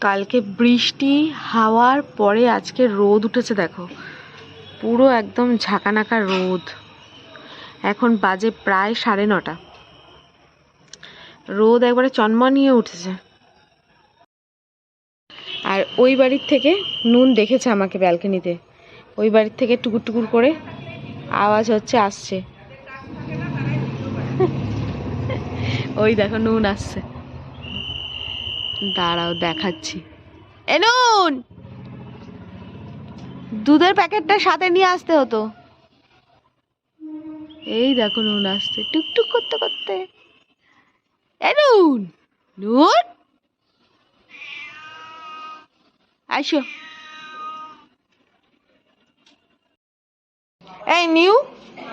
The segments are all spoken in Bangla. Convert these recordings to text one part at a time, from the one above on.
কালকে বৃষ্টি, হাওয়ার পরে আজকে রোদ উঠেছে, দেখো। পুরো একদম ঝাঁকানাকা রোদ। এখন বাজে প্রায় সাড়ে নটা। রোদ একবারে চনমনিয়ে উঠেছে। আর ওই বাড়ির থেকে নুন দেখেছে আমাকে ব্যালকনিতে। ওই বাড়ির থেকে টুকুর টুকুর করে আওয়াজ হচ্ছে, আসছে। ওই দেখো, নুন আসছে। দাঁড়াও, দেখাচ্ছি। এ নুন! দুধের প্যাকেটটা সাথে নিয়ে আসতে হতো। এই দেখো নুন আসছে, টুকটুক করতে করতে। এ নুন! নুন? আসো। এই নিউ,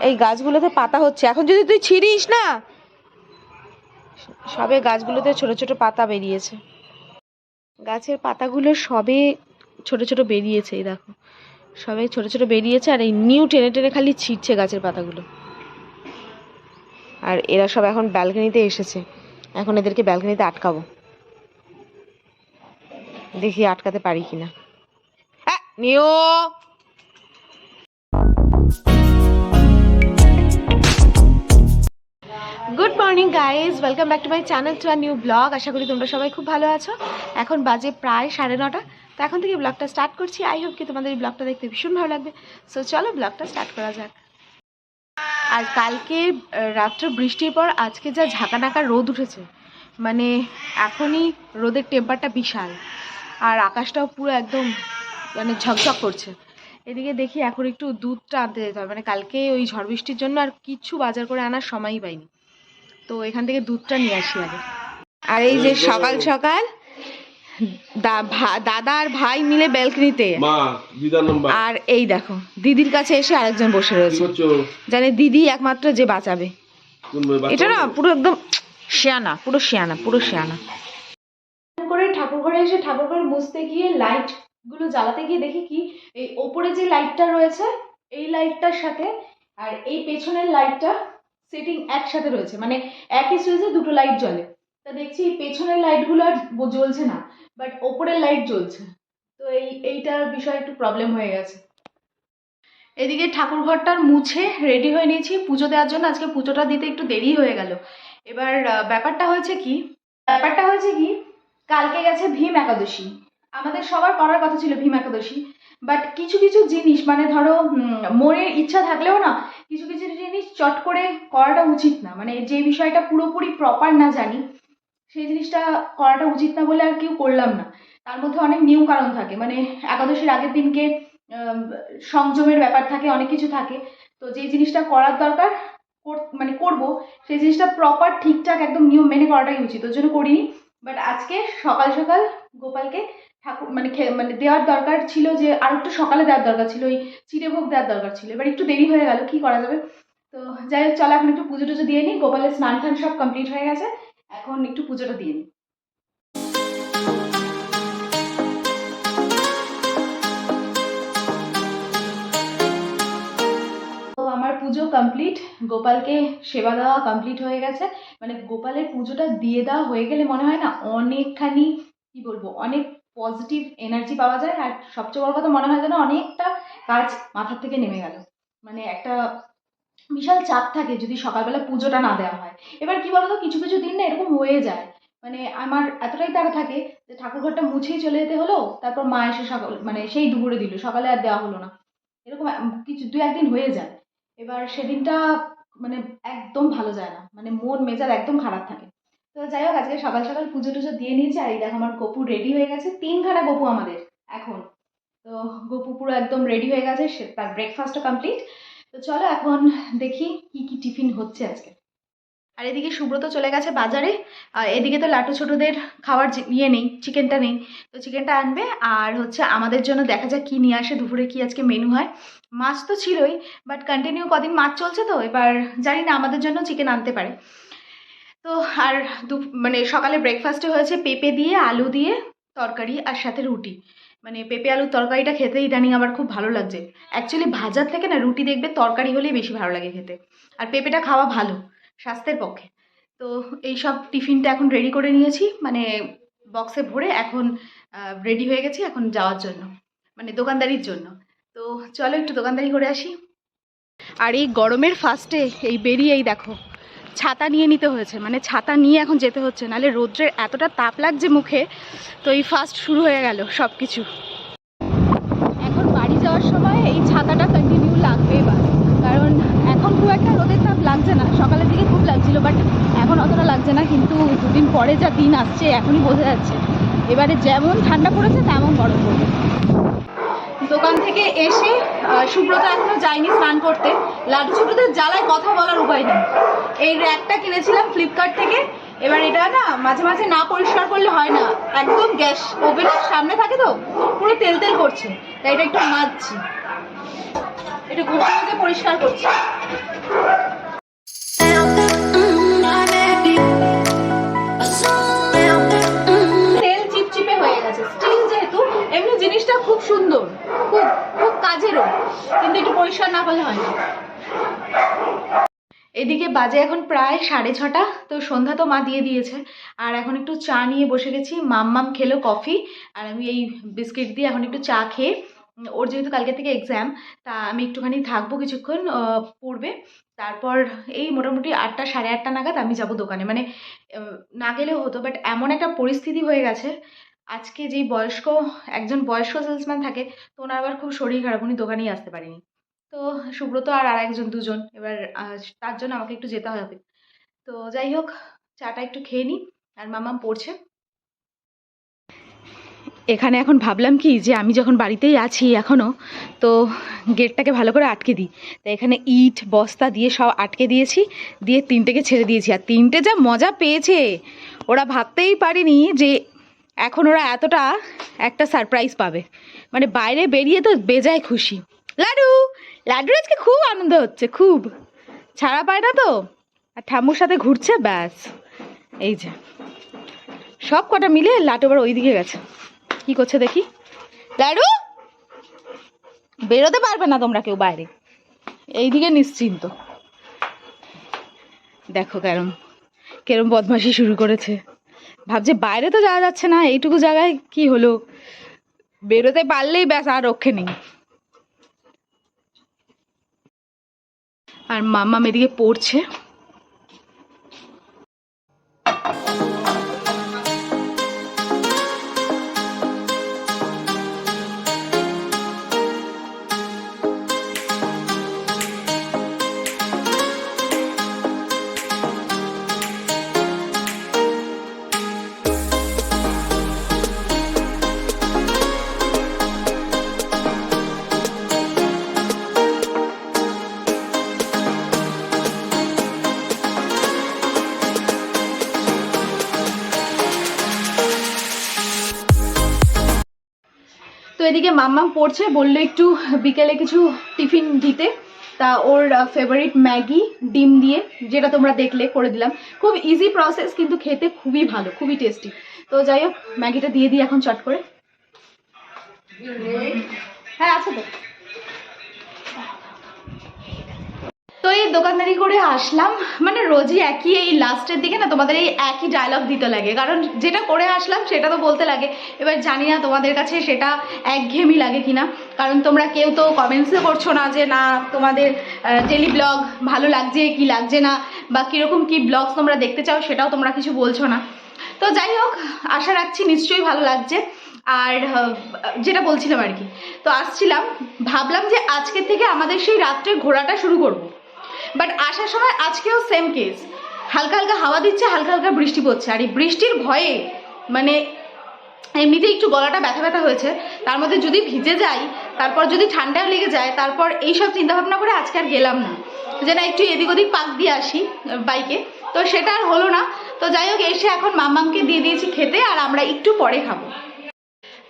এই গাছগুলোতে পাতা হচ্ছে। এখন যদি তুই ছিঁড়িস না, সবে গাছগুলোতে ছোট ছোট পাতা বেরিয়েছে। গাছের পাতাগুলো সবে ছোট ছোট বেরিয়েছে, এই দেখো। সবে ছোট ছোট বেরিয়েছে আর এই নিউ টেনে টেনে খালি ছিঁড়ছে গাছের পাতাগুলো। আর এরা সব এখন ব্যালকনিতে এসেছে। এখন এদেরকে ব্যালকনিতে আটকাবো। দেখি আটকাতে পারি কিনা। নিও! Morning guys welcome back to my channel to our new blog আশা করি তোমরা সবাই খুব ভালো আছো। এখন বাজে প্রায় সাড়ে নটা। তো এখন থেকে ব্লগটা স্টার্ট করছি। আই হোপ কি তোমাদের এই ব্লগটা দেখতে ভীষণ ভালো লাগবে। সো চলো ব্লগটা স্টার্ট করা যাক। আর কালকে রাত্রে বৃষ্টির পর আজকে যা ঝাঁকানাকা রোদ উঠেছে মানে এখনই রোদের টেম্পারটা বিশাল। আর আকাশটাও পুরো একদম মানে ঝকঝক করছে। এদিকে দেখি এখন একটু দুধটা আনতে যেতে হবে। মানে কালকে ওই ঝড় বৃষ্টির জন্য আর কিছু বাজার করে আনার সময়ই পাইনি। তো এখান থেকে দুধটা নিয়ে আসি আগে। আর এই যে সকাল সকাল দাদা আর ভাই মিলে ব্যালকনিতে। মা দিদার নাম্বার। আর এই দেখো দিদির কাছে এসে আরেকজন বসে রয়েছে। জানে দিদি একমাত্র যে বাঁচাবে। এটা না পুরো একদম শিয়ানা পুরো শিয়ানা পুরো শিয়ানা। করে ঠাকুর ঘরে এসে ঠাকুর ঘর মুছতে গিয়ে লাইটগুলো জ্বালাতে গিয়ে দেখি কি এই ওপরে যে লাইটটা রয়েছে এই লাইটটার সাথে আর এই পেছনের লাইটটা সেটিং একসাথে রয়েছে মানে একই সুইচে দুটো লাইট জ্বলে। তা দেখছি পেছনের লাইটগুলো আর জ্বলছে না বাট ওপরের লাইট জ্বলছে। তো এই, এইটার বিষয়ে একটু প্রবলেম হয়ে গেছে। এদিকে ঠাকুর ঘরটার মুছে রেডি হয়ে নিয়েছি পুজো দেওয়ার জন্য। আজকে পুজোটা দিতে একটু দেরি হয়ে গেল। এবার ব্যাপারটা হয়েছে কি, ব্যাপারটা হয়েছে কি, কালকে গেছে ভীম একাদশী। আমাদের সবার করার কথা ছিল ভীম একাদশী বাট কিছু কিছু জিনিস মানে ধরো মনের ইচ্ছা থাকলেও না, কিছু কিছু চট করে করাটা উচিত না। মানে যে বিষয়টা পুরোপুরি প্রপার না জানি, সেই জিনিসটা করাটা উচিত না বলে আর কেউ করলাম না। তার মধ্যে অনেক নিয়ম কারণ থাকে। মানে একাদশীর আগের দিনকে সংযমের ব্যাপার থাকে, অনেক কিছু থাকে। তো যে জিনিসটা করার দরকার, কর- মানে করব, সেই জিনিসটা প্রপার ঠিকঠাক, একদম নিয়ম মেনে করাটাই উচিত। ওর জন্য করিনি। বাট আজকে সকাল সকাল গোপালকে ঠাকুর মানে মানে দেওয়ার দরকার ছিল যে আর একটু সকালে দেওয়ার দরকার ছিল। ওই চিড়ে ভোগ দেওয়ার দরকার ছিল। এবার একটু দেরি হয়ে গেল, কি করা যাবে? তো যাই হোক, চলো এখন একটু পুজো টুজো দিয়ে নিই। গোপালের স্নান টান সব কমপ্লিট হয়ে গেছে। এখন একটু পুজোটা দিয়ে নিই। আমার পুজো কমপ্লিট গোপালকে সেবা দেওয়া কমপ্লিট হয়ে গেছে। মানে গোপালের পুজোটা দিয়ে দেওয়া হয়ে গেলে মনে হয় না অনেকখানি, কি বলব, অনেক পজিটিভ এনার্জি পাওয়া যায়। আর সবচেয়ে বড় কথা মনে হয় যেন অনেকটা কাজ মাথার থেকে নেমে গেল। মানে একটা বিশাল চাপ থাকে যদি সকালবেলা পুজোটা না দেওয়া হয়। এবার কি বলতো, কিছু কিছু দিন না এরকম হয়ে যায়। মানে আমার এতটাই তাড়া থাকে যে ঠাকুর ঘরটা মুছেই চলে যেতে হলো, তারপর মা এসে সকাল মানে সেই দুপুরে দিল, সকালে আর দেওয়া হলো না। এরকম কিছু দু একদিন হয়ে যায়। এবার সেদিনটা মানে একদম ভালো যায় না। মানে মন মেজাজ একদম খারাপ থাকে। তো যাই হোক, আজকে সকাল সকাল পুজো টুজো দিয়ে নিয়েছি, আর এই দেখো আমার গপু রেডি হয়ে গেছে। তিনখানা গপু আমাদের, এখন। তো গপু পুরো একদম রেডি হয়ে গেছে তার ব্রেকফাস্টও কমপ্লিট তো চলো এখন দেখি কি কি টিফিন হচ্ছে আজকে। আর এদিকে সুব্রত চলে গেছে বাজারে এদিকে তো লাটু ছোটদের খাওয়ার ইয়ে নেই চিকেনটা নেই। তো চিকেনটা আনবে, আর হচ্ছে আমাদের জন্য দেখা যাক কি নিয়ে আসে, দুপুরে কি আজকে মেনু হয়। মাছ তো ছিলই বাট কন্টিনিউ কদিন মাছ চলছে তো, এবার জানি না, আমাদের জন্য চিকেন আনতে পারে। তো আর মানে সকালে ব্রেকফাস্টে হয়েছে পেঁপে দিয়ে, আলু দিয়ে তরকারি আর সাথে রুটি। মানে পেঁপে আলুর তরকারিটা খেতে ইদানিং আমার খুব ভালো লাগছে। অ্যাকচুয়ালি ভাজার থেকে না রুটি দেখবে তরকারি হলেই বেশি ভালো লাগে খেতে। আর পেঁপেটা খাওয়া ভালো, স্বাস্থ্যের পক্ষে। তো এই সব টিফিনটা এখন রেডি করে নিয়েছি মানে বক্সে ভরে এখন রেডি হয়ে গেছি এখন যাওয়ার জন্য মানে দোকানদারির জন্য। তো চলো একটু দোকানদারি করে আসি। আর এই গরমের ফার্স্টে এই বেরিয়েই দেখো। ছাতা নিয়ে নিতে হয়েছে। মানে ছাতা নিয়ে এখন যেতে হচ্ছে, নাহলে রৌদ্রের এতটা তাপ লাগছে মুখে, তো এই ফার্স্ট শুরু হয়ে গেল সব কিছু এখন বাড়ি যাওয়ার সময় এই ছাতাটা কন্টিনিউ লাগবে এবার কারণ এখন খুব একটা রোদের তাপ লাগছে না, সকালের দিকে খুব লাগছিল বাট এখন অতটা লাগছে না, কিন্তু দুদিন পরে যা দিন আসছে, এখনই বোঝা যাচ্ছে। এবারে যেমন ঠান্ডা পড়েছে, তেমন গরম পড়বে। দোকান থেকে এসে সুব্রত এখনও যায়নি স্নান করতে। লাড্ডু ছোটদের জ্বালায় কথা বলার উপায় নেই। এই র্যাকটা কিনেছিলাম ফ্লিপকার্ট থেকে। এবার এটা না মাঝে মাঝে না পরিষ্কার করলে হয় না। একদম গ্যাস ওভেনের সামনে থাকে তো, পুরো তেল তেল করছে। তাই এটা একটু মাজছি এটা ঘুরতে ঘুরে পরিষ্কার করছি। এমনি জিনিসটা খুব সুন্দর, খুব খুব কাজেরও, কিন্তু একটু পরিষ্কার না করলে হয় না। এদিকে বাজে এখন প্রায় সাড়ে ছটা, তো সন্ধ্যা তো মা দিয়ে দিয়েছে। আর এখন একটু চা নিয়ে বসে গেছি, মাম্মাম খেলো কফি, আর আমি এই বিস্কিট দিয়ে এখন একটু চা খেয়ে, ওর যেহেতু কালকে থেকে এক্সাম তা আমি একটুখানি থাকব কিছুক্ষণ পড়বে। তারপর এই মোটামুটি আটটা, সাড়ে আটটা নাগাদ আমি যাব দোকানে। মানে না গেলেও হতো বাট এমন একটা পরিস্থিতি হয়ে গেছে আজকে যেই বয়স্ক, একজন বয়স্ক সেলসম্যান থাকে, তো ওনার আবার খুব শরীর খারাপ, উনি দোকানেই আসতে পারেনি। তো সুব্রত আর আর একজন দুজন, এবার তার জন্য আমাকে একটু যেতে হবে। তো যাই হোক, চাটা একটু খেয়ে নিই আর মামাম পড়ছে। এখানে এখন ভাবলাম কি, যে আমি যখন বাড়িতেই আছি এখনও তো গেটটাকে ভালো করে আটকে দিই। তো এখানে ইট, বস্তা দিয়ে সব আটকে দিয়েছি, দিয়ে তিনটেকে ছেড়ে দিয়েছি। আর তিনটে যা মজা পেয়েছে, ওরা ভাবতেই পারিনি যে এখন ওরা এতটা একটা সারপ্রাইজ পাবে। মানে বাইরে বেরিয়ে তো বেজায় খুশি। লাডু! লাডুর আজকে খুব আনন্দ হচ্ছে, খুব। ছাড়া পায় না তো। আর ঠাম্মুর সাথে ঘুরছে, ব্যাস। এই যে। সব কটা মিলে লাটু আবার ওইদিকে গেছে। কি করছে দেখি? লাডু! বেরোতে পারবে না তোমরা কেউ বাইরে। এইদিকে নিশ্চিন্ত। দেখো কেরম কেরম বদমাশি শুরু করেছে। ভাবছে বাইরে তো যাওয়া যাচ্ছে না, এইটুকু জায়গায় কি হলো? বেরোতে পারলেই ব্যাস, আর রক্ষে নেই। আর মাম্মা মেদিকে পড়ছে। এদিকে মাম্মাম পড়ছে, বলল একটু বিকেলে কিছু টিফিন দিতে। তা ওর ফেভারিট ম্যাগি, ডিম দিয়ে, যেটা তোমরা দেখলে, করে দিলাম। খুব ইজি প্রসেস কিন্তু খেতে খুবই ভালো, খুবই টেস্টি তো যাই হোক, ম্যাগিটা দিয়ে দিই এখন চট করে। হ্যাঁ আছে তো। দোকানদারি করে আসলাম। মানে রোজই একই এই লাস্টের দিকে না তোমাদের এই একই ডায়লগ দিতে লাগে। কারণ যেটা করে আসলাম সেটা তো বলতে লাগে। এবার জানি না তোমাদের কাছে সেটা একঘেয়েমি লাগে কিনা। কারণ তোমরা কেউ তো কমেন্টসও করছ না যে, না, তোমাদের ডেলি ব্লগ ভালো লাগছে কি লাগছে না? বা কীরকম কি ব্লগস তোমরা দেখতে চাও সেটাও তোমরা কিছু বলছো না। তো যাই হোক, আশা রাখছি নিশ্চয়ই ভালো লাগছে। আর যেটা বলছিলাম আর কি। তো আসছিলাম, ভাবলাম যে আজকে থেকে আমাদের সেই রাত্রে ঘোরাটা শুরু করব। বাট আসার সময় আজকেও সেম কেস হালকা হালকা হাওয়া দিচ্ছে, হালকা হালকা বৃষ্টি পড়ছে। আর এই বৃষ্টির ভয়ে মানে এমনিতেই একটু গলাটা ব্যথা ব্যথা হয়েছে। তার মধ্যে যদি ভিজে যাই, তারপর যদি ঠান্ডাও লেগে যায়, তারপর এইসব চিন্তাভাবনা করে আজকে আর গেলাম না। যে না, একটু এদিক ওদিক পাক দিয়ে আসি বাইকে। তো সেটা আর হলো না। তো যাই হোক, এসে এখন মামামকে দিয়ে দিয়েছি খেতে, আর আমরা একটু পরে খাব।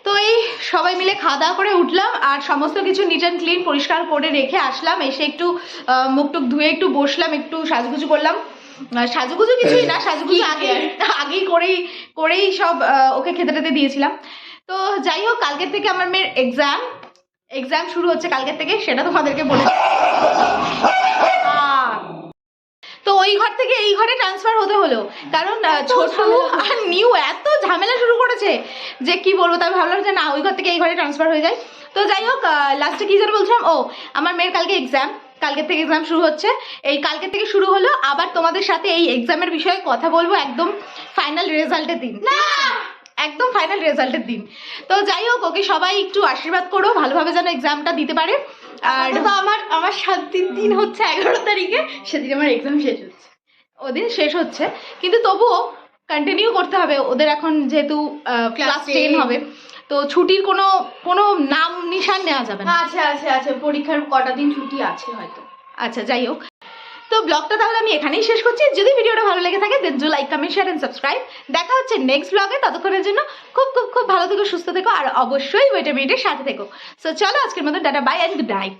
তো এই সবাই মিলে খাওয়া দাওয়া করে উঠলাম আর সমস্ত কিছু নিট অ্যান্ড ক্লিন পরিষ্কার করে রেখে আসলাম। এসে একটু মুখ টুক ধুয়ে একটু বসলাম একটু সাজুগুজু করলাম। সাজুগুজু কিছুই না সাজুগুজু আগে আগেই করেই করেই সব ওকে খেতে টেতে দিয়েছিলাম। তো যাই হোক কালকের থেকে আমার মেয়ের এক্সাম এক্সাম শুরু হচ্ছে কালকের থেকে সেটা তোমাদেরকে বলে থেকে এই ঘরে ট্রান্সফার হতে হলো। কারণ ছোট আর নিউ এত ঝামেলা শুরু করেছে যে কি বলব তাই ভাবলাম যে না ওই ঘর থেকে এই ঘরে ট্রান্সফার হয়ে যায়। তো যাই হোক লাস্টে কি যেন বলছিলাম? ও আমার মেয়ের কালকে এক্সাম কালকে থেকে এক্সাম শুরু হচ্ছে। এই কালকে থেকে শুরু হলো। আবার তোমাদের সাথে এই এক্সামের বিষয়ে কথা বলব একদম ফাইনাল রেজাল্টের দিন। না! একদম ফাইনাল রেজাল্টের দিন। তো যাই হোক ওকে সবাই একটু আশীর্বাদ করো ভালোভাবে যেন এক্সামটা দিতে পারে। আর তো আমার আমার সাত দিন দিন হচ্ছে এগারো তারিখে সেদিন আমার এক্সাম শেষ হচ্ছে। ওদিন শেষ হচ্ছে। কিন্তু তবুও কন্টিনিউ করতে হবে। ওদের এখন যেহেতু ক্লাস টেন। হবে। তো ছুটির কোনো কোনো নাম নিশান নেওয়া যাবে না। আছে আছে আছে পরীক্ষার কটা দিন ছুটি আছে হয়তো। আচ্ছা যাই হোক। তো ব্লগটা তাহলে আমি এখানেই শেষ করছি। যদি ভিডিওটা ভালো লেগে থাকে then like comment share and subscribe দেখা হচ্ছে নেক্সট ব্লগে ততক্ষণের জন্য খুব খুব খুব ভালো থেকো সুস্থ থেকো আর অবশ্যই ওয়েটার মিনিটের সাথে থেকো। সো চলো আজকের মতো ডাটা বাই অ্যান্ড গুড নাইট